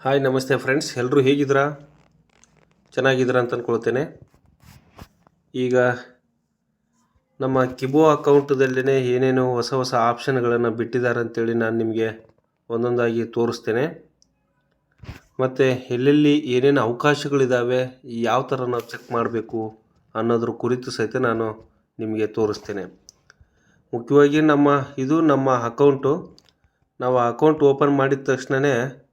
Hi ನಮಸ್ತೆ friends ಎಲ್ಲರೂ ಹೇಗಿದ್ದೀರಾ? ಚೆನ್ನಾಗಿದ್ದೀರಾ ಅಂತ ಅಂದ್ಕೊಳ್ತೇನೆ ಈಗ ನಮ್ಮ ಕಿಬೋ ಅಕೌಂಟದಲ್ಲೇ ಏನೇನು ಹೊಸ ಹೊಸ ಆಪ್ಷನ್ಗಳನ್ನು ಬಿಟ್ಟಿದ್ದಾರೆ ಅಂತೇಳಿ ನಾನು ನಿಮಗೆ ಒಂದೊಂದಾಗಿ ತೋರಿಸ್ತೇನೆ. ಮತ್ತು ಎಲ್ಲೆಲ್ಲಿ ಏನೇನು ಅವಕಾಶಗಳಿದ್ದಾವೆ ಯಾವ ಥರ ನಾವು ಚೆಕ್ ಮಾಡಬೇಕು ಅನ್ನೋದ್ರ ಕುರಿತು ಸಹಿತ ನಾನು ನಿಮಗೆ ತೋರಿಸ್ತೇನೆ. ಮುಖ್ಯವಾಗಿ ನಮ್ಮ, ಇದು ನಮ್ಮ ಅಕೌಂಟು. ನಾವು ಅಕೌಂಟ್ ಓಪನ್ ಮಾಡಿದ ತಕ್ಷಣವೇ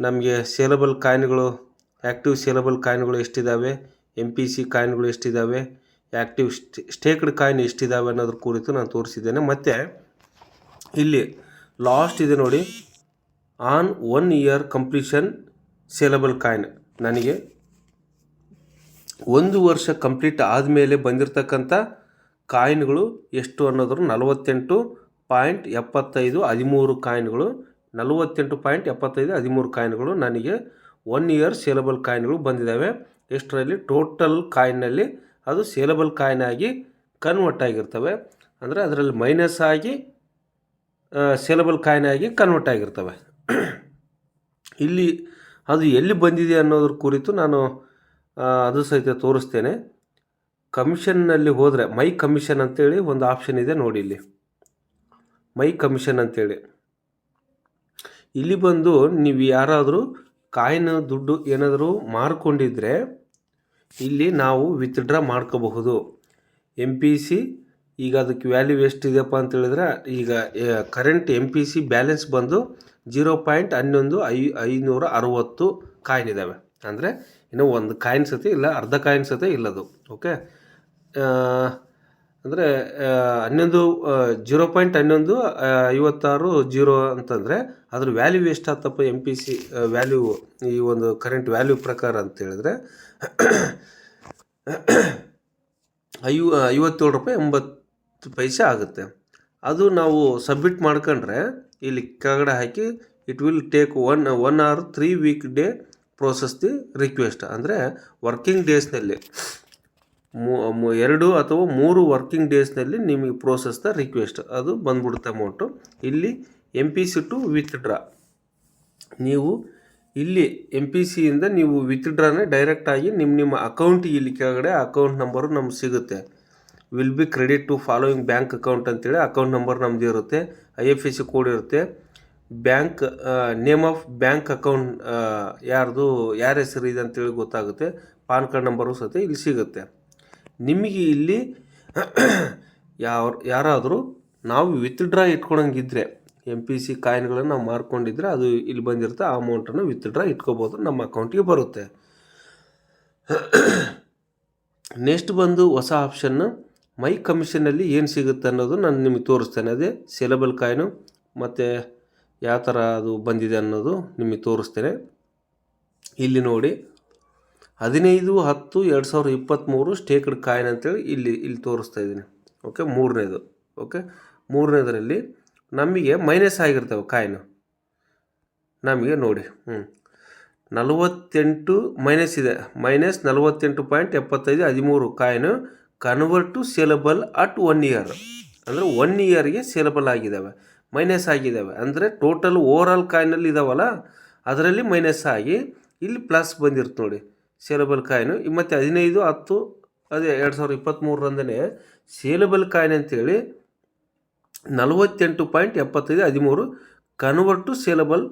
ನಮಗೆ ಸೇಲಬಲ್ ಕಾಯಿನ್ಗಳು ಆ್ಯಕ್ಟಿವ್ ಸೇಲಬಲ್ ಕಾಯಿನ್ಗಳು ಎಷ್ಟಿದ್ದಾವೆ ಎಂ ಪಿ ಸಿ ಕಾಯಿನ್ಗಳು ಎಷ್ಟಿದ್ದಾವೆ ಆ್ಯಕ್ಟಿವ್ ಸ್ಟೇಕ್ಡ್ ಕಾಯಿನ್ ಎಷ್ಟಿದ್ದಾವೆ ಅನ್ನೋದ್ರ ಕುರಿತು ನಾನು ತೋರಿಸಿದ್ದೇನೆ. ಮತ್ತು ಇಲ್ಲಿ ಲಾಸ್ಟ್ ಇದೆ ನೋಡಿ. On one year completion saleable coin. ನನಗೆ ಒಂದು ವರ್ಷ ಕಂಪ್ಲೀಟ್ ಆದಮೇಲೆ ಬಂದಿರತಕ್ಕಂಥ ಕಾಯಿನ್ಗಳು ಎಷ್ಟು ಅನ್ನೋದ್ರ ನಲವತ್ತೆಂಟು ಪಾಯಿಂಟ್ ಎಪ್ಪತ್ತೈದು ಹದಿಮೂರು ಕಾಯಿನ್ಗಳು ನಲವತ್ತೆಂಟು ಪಾಯಿಂಟ್ ಎಪ್ಪತ್ತೈದು ಹದಿಮೂರು ಕಾಯಿನ್ಗಳು ನನಗೆ ಒನ್ ಇಯರ್ ಸೇಲಬಲ್ ಕಾಯಿನ್ಗಳು ಬಂದಿದ್ದಾವೆ. ಎಷ್ಟರಲ್ಲಿ? ಟೋಟಲ್ ಕಾಯಿನ್ನಲ್ಲಿ ಅದು ಸೇಲಬಲ್ ಕಾಯಿನ್ ಆಗಿ ಕನ್ವರ್ಟ್ ಆಗಿರ್ತವೆ. ಅಂದರೆ ಅದರಲ್ಲಿ ಮೈನಸ್ ಆಗಿ ಸೇಲಬಲ್ ಕಾಯಿನ್ ಆಗಿ ಕನ್ವರ್ಟ್ ಆಗಿರ್ತವೆ. ಇಲ್ಲಿ ಅದು ಎಲ್ಲಿ ಬಂದಿದೆ ಅನ್ನೋದ್ರ ಕುರಿತು ನಾನು ಅದು ಸಹಿತ ತೋರಿಸ್ತೇನೆ. ಕಮಿಷನ್ನಲ್ಲಿ ಹೋದರೆ, ಮೈ ಕಮಿಷನ್ ಅಂತೇಳಿ ಒಂದು ಆಪ್ಷನ್ ಇದೆ ನೋಡಿ ಇಲ್ಲಿ. ಮೈ ಕಮಿಷನ್ ಅಂತೇಳಿ. ಇಲ್ಲಿ ಬಂದು ನೀವು ಯಾರಾದರೂ ಕಾಯಿನ್ ದುಡ್ಡು ಏನಾದರೂ ಮಾರ್ಕೊಂಡಿದ್ರೆ ಇಲ್ಲಿ ನಾವು ವಿತ್ಡ್ರಾ ಮಾಡ್ಕೋಬಹುದು. ಎಂ ಪಿ ಸಿ ಈಗ ಅದಕ್ಕೆ ವ್ಯಾಲ್ಯೂ ಎಷ್ಟಿದೆಯಪ್ಪ ಅಂತ ಹೇಳಿದ್ರೆ, ಈಗ current M P C balance ಬಂದು ಜೀರೋ ಪಾಯಿಂಟ್ ಹನ್ನೊಂದು ಐ, ಐನೂರ ಅರುವತ್ತು ಕಾಯಿನ್ ಇದ್ದಾವೆ ಅಂದರೆ ಇನ್ನೂ ಒಂದು ಕಾಯಿನ್ ಸತಿ ಇಲ್ಲ, ಅರ್ಧ ಕಾಯಿನ್ ಸತಿ ಇಲ್ಲದು. ಓಕೆ ಅಂದರೆ ಹನ್ನೊಂದು ಜೀರೋ ಪಾಯಿಂಟ್ ಹನ್ನೊಂದು ಐವತ್ತಾರು ಜೀರೋ ಅಂತಂದರೆ ಅದ್ರ ವ್ಯಾಲ್ಯೂ ಎಷ್ಟಾಗ್ತಪ್ಪ ಎಂ ಪಿ ಸಿ ವ್ಯಾಲ್ಯೂ ಈ ಒಂದು ಕರೆಂಟ್ ವ್ಯಾಲ್ಯೂ ಪ್ರಕಾರ ಅಂತ ಹೇಳಿದ್ರೆ, ಐವ ಐವತ್ತೇಳು ರೂಪಾಯಿ ಎಂಬತ್ತು ಪೈಸೆ ಆಗುತ್ತೆ. ಅದು ನಾವು ಸಬ್ಮಿಟ್ ಮಾಡ್ಕೊಂಡ್ರೆ ಇಲ್ಲಿ ಕೆಳಗಡೆ ಹಾಕಿ it will take one one or three week day process the request ಅಂದರೆ ವರ್ಕಿಂಗ್ ಡೇಸ್ನಲ್ಲಿ ಮೂ- ಎರಡು ಅಥವಾ ಮೂರು ವರ್ಕಿಂಗ್ ಡೇಸ್ನಲ್ಲಿ ನಿಮಗೆ ಪ್ರೋಸೆಸ್ದ ರಿಕ್ವೆಸ್ಟ್ ಅದು ಬಂದ್ಬಿಡುತ್ತೆ ಅಮೌಂಟು ಇಲ್ಲಿ M P C to withdraw ನೀವು ಇಲ್ಲಿ ಎಂ ಪಿ ಸಿಯಿಂದ ನೀವು ವಿತ್ಡ್ರಾನೇ ಡೈರೆಕ್ಟಾಗಿ ನಿಮ್ಮ ನಿಮ್ಮ ಅಕೌಂಟ್ ಇಲ್ಲಿ ಕೆಳಗಡೆ ಅಕೌಂಟ್ ನಂಬರು ನಮ್ಗೆ ಸಿಗುತ್ತೆ. Will be credit to following bank account ಅಂತೇಳಿ ಅಕೌಂಟ್ ನಂಬರ್ ನಮ್ಮದು ಇರುತ್ತೆ. I F S C code ಇರುತ್ತೆ. Bank name of bank account ಯಾರ್ದು, ಯಾರ ಹೆಸರು ಇದೆ ಅಂತೇಳಿ ಗೊತ್ತಾಗುತ್ತೆ. ಪಾನ್ ಕಾರ್ಡ್ ನಂಬರು ಸಹಿತ ಇಲ್ಲಿ ಸಿಗುತ್ತೆ. ನಿಮಗೆ ಇಲ್ಲಿ ಯಾವ, ಯಾರಾದರೂ ನಾವು ವಿತ್ಡ್ರಾ ಇಟ್ಕೊಳಂಗಿದ್ರೆ ಎಂ ಪಿ ಸಿ ಕಾಯಿನ್ಗಳನ್ನು ನಾವು ಮಾರ್ಕೊಂಡಿದ್ರೆ ಅದು ಇಲ್ಲಿ ಬಂದಿರುತ್ತೆ, ಆ ಅಮೌಂಟನ್ನು ವಿತ್ಡ್ರಾ ಇಟ್ಕೋಬೋದು, ನಮ್ಮ ಅಕೌಂಟಿಗೆ ಬರುತ್ತೆ. ನೆಕ್ಸ್ಟ್ ಬಂದು ಹೊಸ ಆಪ್ಷನ್ನು ಮೈ ಕಮಿಷನಲ್ಲಿ ಏನು ಸಿಗುತ್ತೆ ಅನ್ನೋದು ನಾನು ನಿಮಗೆ ತೋರಿಸ್ತೇನೆ. ಅದೇ ಸೇಲಬಲ್ ಕಾಯಿನು ಮತ್ತು ಯಾವ ಥರ ಅದು ಬಂದಿದೆ ಅನ್ನೋದು ನಿಮಗೆ ತೋರಿಸ್ತೇನೆ. ಇಲ್ಲಿ ನೋಡಿ ಹದಿನೈದು, ಹತ್ತು, ಎರಡು ಸಾವಿರದ ಇಪ್ಪತ್ತ್ಮೂರು ಸ್ಟೇಕ್ಡ್ ಕಾಯಿನ್ ಅಂತೇಳಿ ಇಲ್ಲಿ ಇಲ್ಲಿ ತೋರಿಸ್ತಾ ಇದ್ದೀನಿ. ಓಕೆ ಮೂರನೇದು. ಓಕೆ ಮೂರನೇದರಲ್ಲಿ ನಮಗೆ ಮೈನಸ್ ಆಗಿರ್ತವೆ ಕಾಯಿನು. ನಮಗೆ ನೋಡಿ. ಹ್ಞೂ ನಲವತ್ತೆಂಟು ಮೈನಸ್ ಇದೆ. ಮೈನಸ್ ನಲವತ್ತೆಂಟು ಪಾಯಿಂಟ್ ಎಪ್ಪತ್ತೈದು, ಹದಿಮೂರು coin convert to saleable at one year ಅಂದರೆ ಒನ್ ಇಯರ್ಗೆ ಸೇಲಬಲ್ ಆಗಿದ್ದಾವೆ ಮೈನಸ್ ಆಗಿದ್ದಾವೆ ಅಂದರೆ ಟೋಟಲ್ ಓವರ್ ಆಲ್ ಕಾಯಿನಲ್ಲಿ ಇದಾವಲ್ಲ, ಅದರಲ್ಲಿ ಮೈನಸ್ ಆಗಿ ಇಲ್ಲಿ ಪ್ಲಸ್ ಬಂದಿರುತ್ತೆ ನೋಡಿ. Saleable coin. ಮತ್ತು ಹದಿನೈದು, ಹತ್ತು, ಅದೇ ಎರಡು ಸಾವಿರದ ಇಪ್ಪತ್ತ್ಮೂರರಂದೇ ಸೇಲಬಲ್ ಕಾಯಿನ್ ಅಂತೇಳಿ ನಲವತ್ತೆಂಟು ಪಾಯಿಂಟ್ ಎಪ್ಪತ್ತೈದು, ಹದಿಮೂರು convert to saleable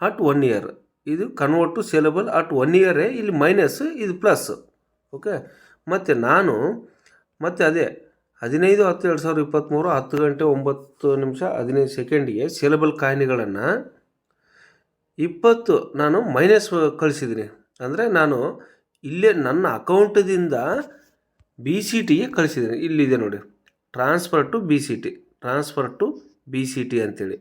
at one year ಇದು convert to saleable at one ಇಯರೇ ಇಲ್ಲಿ ಮೈನಸ್ ಇದು ಪ್ಲಸ್ ಓಕೆ ಮತ್ತು ನಾನು, ಮತ್ತು ಅದೇ ಹದಿನೈದು, ಹತ್ತು, ಎರಡು ಸಾವಿರದ ಇಪ್ಪತ್ತ್ಮೂರು ಹತ್ತು ಗಂಟೆ ಒಂಬತ್ತು ನಿಮಿಷ ಹದಿನೈದು ಸೆಕೆಂಡಿಗೆ ಸೇಲಬಲ್ ಕಾಯಿನ್ಗಳನ್ನು ಇಪ್ಪತ್ತು ನಾನು ಮೈನಸ್ ಕಳಿಸಿದ್ದೀನಿ. ಅಂದರೆ ನಾನು ಇಲ್ಲೇ ನನ್ನ ಅಕೌಂಟದಿಂದ ಬಿ ಸಿ ಟಿಗೆ ಕಳಿಸಿದ್ದೀನಿ. ಇಲ್ಲಿದೆ ನೋಡಿ. Transfer to B C T. Transfer to B C T ಅಂತೇಳಿ.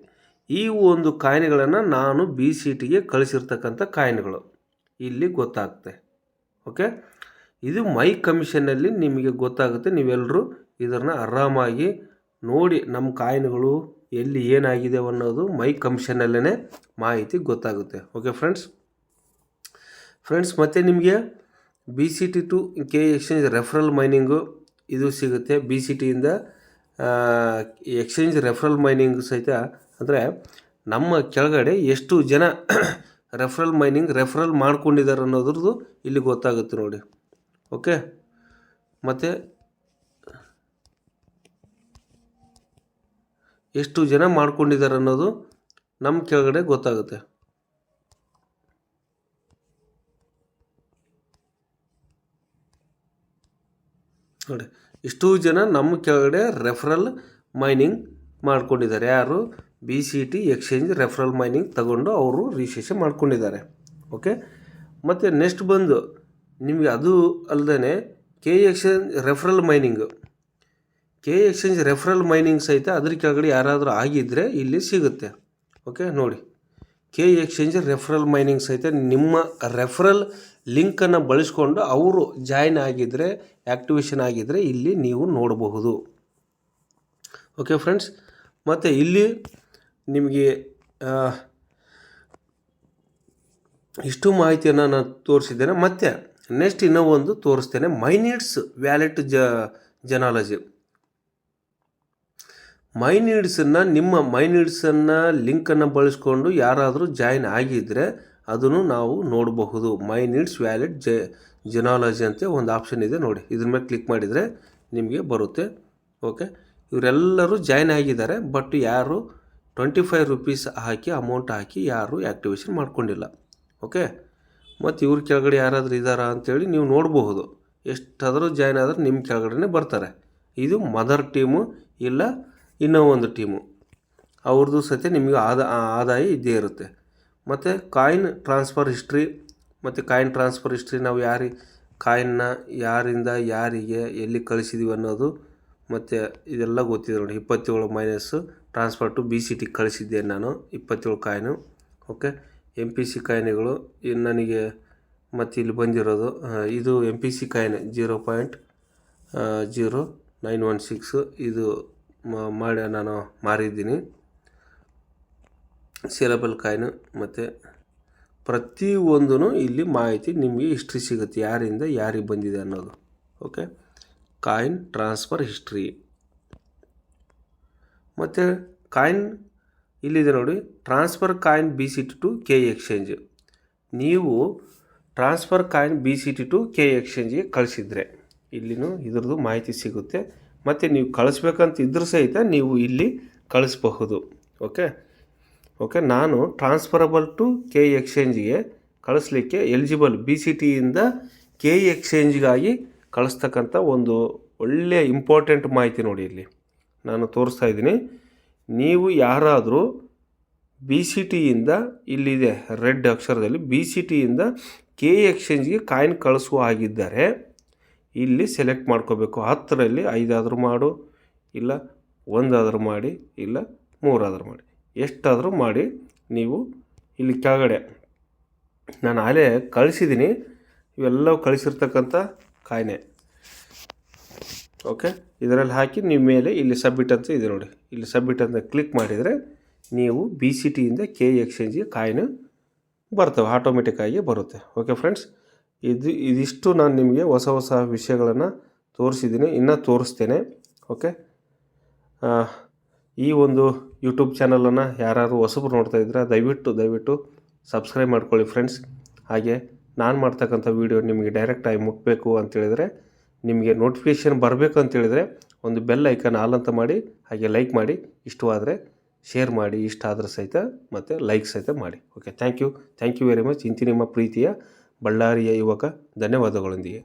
ಈ ಒಂದು ಕಾಯಿನ್ಗಳನ್ನು ನಾನು ಬಿ ಸಿ ಟಿಗೆ ಕಳಿಸಿರ್ತಕ್ಕಂಥ ಕಾಯಿನ್ಗಳು. ಇಲ್ಲಿ ಗೊತ್ತಾಗುತ್ತೆ. ಓಕೆ? ಇದು ಮೈ ಕಮಿಷನಲ್ಲಿ ನಿಮಗೆ ಗೊತ್ತಾಗುತ್ತೆ. ನೀವೆಲ್ಲರೂ ಇದನ್ನು ಆರಾಮಾಗಿ ನೋಡಿ ನಮ್ಮ ಕಾಯಿನ್ಗಳು ಎಲ್ಲಿ ಏನಾಗಿದೆ ಅನ್ನೋದು ಮೈ ಕಮಿಷನಲ್ಲೇ ಮಾಹಿತಿ ಗೊತ್ತಾಗುತ್ತೆ. Okay friends? ಫ್ರೆಂಡ್ಸ್, ಮತ್ತು ನಿಮಗೆ B C T to K exchange referral mining ಇದು ಸಿಗುತ್ತೆ. ಬಿ ಸಿ ಟಿಯಿಂದ ಎಕ್ಸ್ಚೇಂಜ್ ರೆಫರಲ್ ಮೈನಿಂಗ್ ಸಹಿತ ಅಂದರೆ ನಮ್ಮ ಕೆಳಗಡೆ ಎಷ್ಟು ಜನ ರೆಫರಲ್ ಮೈನಿಂಗ್ ರೆಫರಲ್ ಮಾಡ್ಕೊಂಡಿದ್ದಾರೆ ಅನ್ನೋದ್ರದ್ದು ಇಲ್ಲಿ ಗೊತ್ತಾಗುತ್ತೆ ನೋಡಿ. ಓಕೆ ಮತ್ತು ಎಷ್ಟು ಜನ ಮಾಡ್ಕೊಂಡಿದ್ದಾರೆ ಅನ್ನೋದು ನಮ್ಮ ಕೆಳಗಡೆ ಗೊತ್ತಾಗುತ್ತೆ. ನೋಡಿ. ಇಷ್ಟು ಜನ ನಮ್ಮ ಕೆಳಗಡೆ ರೆಫರಲ್ ಮೈನಿಂಗ್ ಮಾಡ್ಕೊಂಡಿದ್ದಾರೆ. ಯಾರು? B C T exchange referral mining ತಗೊಂಡು ಅವರು ರಿಜಿಸ್ಟ್ರೇಷನ್ ಮಾಡ್ಕೊಂಡಿದ್ದಾರೆ. ಓಕೆ ಮತ್ತು ನೆಕ್ಸ್ಟ್ ಬಂದು ನಿಮಗೆ ಅದು ಅಲ್ಲದೆ K exchange referral mining K exchange referral mining ಸಹಿತ ಅದ್ರ ಕೆಳಗಡೆ ಯಾರಾದರೂ ಆಗಿದ್ದರೆ ಇಲ್ಲಿ ಸಿಗುತ್ತೆ. ಓಕೆ ನೋಡಿ. ಕೆ ಎಕ್ಸ್ಚೇಂಜ್ ರೆಫರಲ್ ಮೈನಿಂಗ್ ಸಹಿತ ನಿಮ್ಮ ರೆಫರಲ್ ಲಿಂಕನ್ನು ಬಳಸ್ಕೊಂಡು ಅವರು ಜಾಯ್ನ್ ಆಗಿದ್ದರೆ ಆ್ಯಕ್ಟಿವೇಶನ್ ಆಗಿದ್ದರೆ ಇಲ್ಲಿ ನೀವು ನೋಡಬಹುದು. ಓಕೆ ಫ್ರೆಂಡ್ಸ್ ಮತ್ತು ಇಲ್ಲಿ ನಿಮಗೆ ಇಷ್ಟು ಮಾಹಿತಿಯನ್ನು ನಾನು ತೋರಿಸಿದ್ದೇನೆ. ಮತ್ತು ನೆಕ್ಸ್ಟ್ ಇನ್ನೂ ಒಂದು ತೋರಿಸ್ತೇನೆ. ಮೈನೀಡ್ಸ್ ವ್ಯಾಲೆಟ್ ಜ, ಜನಾಲಜಿ. ಮೈನೀಡ್ಸನ್ನು ನಿಮ್ಮ ಮೈ ನೀಡ್ಸನ್ನು ಲಿಂಕನ್ನು ಬಳಸ್ಕೊಂಡು ಯಾರಾದರೂ ಜಾಯಿನ್ ಆಗಿದ್ದರೆ ಅದನ್ನು ನಾವು ನೋಡಬಹುದು. My needs valid J, genealogy ಅಂತ ಒಂದು ಆಪ್ಷನ್ ಇದೆ ನೋಡಿ. ಇದ್ರ ಮೇಲೆ ಕ್ಲಿಕ್ ಮಾಡಿದರೆ ನಿಮಗೆ ಬರುತ್ತೆ. ಓಕೆ? ಇವರೆಲ್ಲರೂ ಜಾಯ್ನ್ ಆಗಿದ್ದಾರೆ, ಬಟ್ ಯಾರು ಟ್ವೆಂಟಿ ಫೈವ್ ರುಪೀಸ್ ಹಾಕಿ, ಅಮೌಂಟ್ ಹಾಕಿ ಯಾರು ಆ್ಯಕ್ಟಿವೇಶನ್ ಮಾಡ್ಕೊಂಡಿಲ್ಲ. ಓಕೆ? ಮತ್ತು ಇವ್ರ ಕೆಳಗಡೆ ಯಾರಾದರೂ ಇದ್ದಾರಾ ಅಂತೇಳಿ ನೀವು ನೋಡಬಹುದು. ಎಷ್ಟಾದರೂ ಜಾಯ್ನ್ ಆದ್ರೆ ನಿಮ್ಮ ಕೆಳಗಡೆನೇ ಬರ್ತಾರೆ. ಇದು ಮದರ್ ಟೀಮು, ಇಲ್ಲ ಇನ್ನೂ ಒಂದು ಟೀಮು. ಅವ್ರದ್ದು ಸತೆ ನಿಮಗೆ ಆದ ಆದಾಯ ಇದ್ದೇ ಇರುತ್ತೆ. ಮತ್ತು ಕಾಯಿನ್ ಟ್ರಾನ್ಸ್ಫರ್ ಹಿಸ್ಟ್ರಿ, ಮತ್ತು ಕಾಯಿನ್ ಟ್ರಾನ್ಸ್ಫರ್ ಹಿಸ್ಟ್ರಿ ನಾವು ಯಾರಿ, ಕಾಯಿನ್ನ ಯಾರಿಂದ ಯಾರಿಗೆ ಎಲ್ಲಿ ಕಳಿಸಿದ್ದೀವಿ ಅನ್ನೋದು ಮತ್ತು ಇದೆಲ್ಲ ಗೊತ್ತಿದೆ ನೋಡಿ. ಇಪ್ಪತ್ತೇಳು minus transfer to B C T ಕಳಿಸಿದ್ದೆ ನಾನು, ಇಪ್ಪತ್ತೇಳು coin okay M P C ಕಾಯಿನ್ಗಳು, ಇನ್ನು ನನಗೆ ಮತ್ತು ಇಲ್ಲಿ ಬಂದಿರೋದು ಇದು M P C coin zero point zero nine one six, ಇದು ಮಾಡಿ ನಾನು ಮಾರಿದ್ದೀನಿ. ಸೇಲಬಲ್ ಕಾಯ್ನು ಮತ್ತು ಪ್ರತಿಯೊಂದೂ ಇಲ್ಲಿ ಮಾಹಿತಿ ನಿಮಗೆ ಹಿಸ್ಟ್ರಿ ಸಿಗುತ್ತೆ. ಯಾರಿಂದ ಯಾರಿಗೆ ಬಂದಿದೆ ಅನ್ನೋದು. ಓಕೆ ಕಾಯಿನ್ ಟ್ರಾನ್ಸ್ಫರ್ ಹಿಸ್ಟ್ರಿ ಮತ್ತು ಕಾಯಿನ್ ಇಲ್ಲಿದೆ ನೋಡಿ. Transfer coin B C T to K exchange ನೀವು transfer coin B C T to K ಎಕ್ಸ್ಚೇಂಜಿಗೆ ಕಳಿಸಿದ್ರೆ ಇಲ್ಲಿನೂ ಇದ್ರದ್ದು ಮಾಹಿತಿ ಸಿಗುತ್ತೆ. ಮತ್ತು ನೀವು ಕಳಿಸ್ಬೇಕಂತ ಇದ್ರೂ ಸಹಿತ ನೀವು ಇಲ್ಲಿ ಕಳಿಸ್ಬಹುದು. ಓಕೆ ಓಕೆ ನಾನು ಟ್ರಾನ್ಸ್ಫರಬಲ್ ಟು ಕೆ ಎಕ್ಸ್ಚೇಂಜ್ಗೆ ಕಳಿಸ್ಲಿಕ್ಕೆ ಎಲಿಜಿಬಲ್ ಬಿ ಸಿ ಟಿಯಿಂದ ಕೆ ಇ ಎಕ್ಸ್ಚೇಂಜ್ಗಾಗಿ ಕಳಿಸ್ತಕ್ಕಂಥ ಒಂದು ಒಳ್ಳೆಯ ಇಂಪಾರ್ಟೆಂಟ್ ಮಾಹಿತಿ ನೋಡಿ ಇಲ್ಲಿ. ನಾನು ತೋರಿಸ್ತಾ ಇದ್ದೀನಿ. ನೀವು ಯಾರಾದರೂ ಬಿ ಸಿ ಟಿಯಿಂದ ಇಲ್ಲಿದೆ ರೆಡ್ ಅಕ್ಷರದಲ್ಲಿ ಬಿ ಸಿ ಟಿಯಿಂದ ಕೆ ಎಕ್ಸ್ಚೇಂಜ್ಗೆ ಕಾಯಿನ್ ಕಳಿಸುವ ಆಗಿದ್ದರೆ ಇಲ್ಲಿ ಸೆಲೆಕ್ಟ್ ಮಾಡ್ಕೋಬೇಕು. ಹತ್ತರಲ್ಲಿ ಐದಾದರೂ ಮಾಡು, ಇಲ್ಲ ಒಂದಾದರೂ ಮಾಡಿ, ಇಲ್ಲ ಮೂರಾದರೂ ಮಾಡಿ. ಎಷ್ಟಾದರೂ ಮಾಡಿ ನೀವು ಇಲ್ಲಿ ಕೆಳಗಡೆ ನಾನು ಆಲೇ ಕಳಿಸಿದ್ದೀನಿ. ಇವೆಲ್ಲವೂ ಕಳಿಸಿರ್ತಕ್ಕಂಥ ಕಾಯಿನೆ. ಓಕೆ ಇದರಲ್ಲಿ ಹಾಕಿ ನಿಮ್ಮ ಮೇಲೆ ಇಲ್ಲಿ ಸಬ್ಮಿಟ್ ಅಂತ ಇದೆ ನೋಡಿ. ಇಲ್ಲಿ ಸಬ್ಮಿಟ್ ಅಂತ ಕ್ಲಿಕ್ ಮಾಡಿದರೆ ನೀವು ಬಿ ಸಿ ಟಿಯಿಂದ ಕೆ ಎಕ್ಸ್ಚೇಂಜ್ಗೆ ಕಾಯಿನ್ ಬರ್ತವೆ ಆಟೋಮೆಟಿಕ್ಕಾಗಿ ಬರುತ್ತೆ. ಓಕೆ ಫ್ರೆಂಡ್ಸ್ ಇದು, ಇದಿಷ್ಟು ನಾನು ನಿಮಗೆ ಹೊಸ ಹೊಸ ವಿಷಯಗಳನ್ನು ತೋರಿಸಿದ್ದೀನಿ. ಇನ್ನೂ ತೋರಿಸ್ತೇನೆ. ಓಕೆ ಈ ಒಂದು ಯೂಟ್ಯೂಬ್ ಚಾನಲನ್ನು ಯಾರು ಹೊಸಬ್ರು ನೋಡ್ತಾ ಇದ್ರೆ ದಯವಿಟ್ಟು ದಯವಿಟ್ಟು ಸಬ್ಸ್ಕ್ರೈಬ್ ಮಾಡ್ಕೊಳ್ಳಿ ಫ್ರೆಂಡ್ಸ್ ಹಾಗೆ ನಾನು ಮಾಡ್ತಕ್ಕಂಥ ವೀಡಿಯೋ ನಿಮಗೆ ಡೈರೆಕ್ಟಾಗಿ ಮುಟ್ಟಬೇಕು ಅಂತೇಳಿದರೆ ನಿಮಗೆ ನೋಟಿಫಿಕೇಷನ್ ಬರಬೇಕು ಅಂತೇಳಿದರೆ ಒಂದು ಬೆಲ್ ಐಕನ್ ಆಲ್ ಅಂತ ಮಾಡಿ, ಹಾಗೆ ಲೈಕ್ ಮಾಡಿ. ಇಷ್ಟವಾದರೆ ಶೇರ್ ಮಾಡಿ, ಇಷ್ಟ ಆದರೆ ಸಹಿತ ಮತ್ತು ಲೈಕ್ ಸಹಿತ ಮಾಡಿ. Okay thank you thank you very much ಇಂತಿ ನಿಮ್ಮ ಪ್ರೀತಿಯ ಬಳ್ಳಾರಿಯ ಯುವಕ, ಧನ್ಯವಾದಗಳೊಂದಿಗೆ.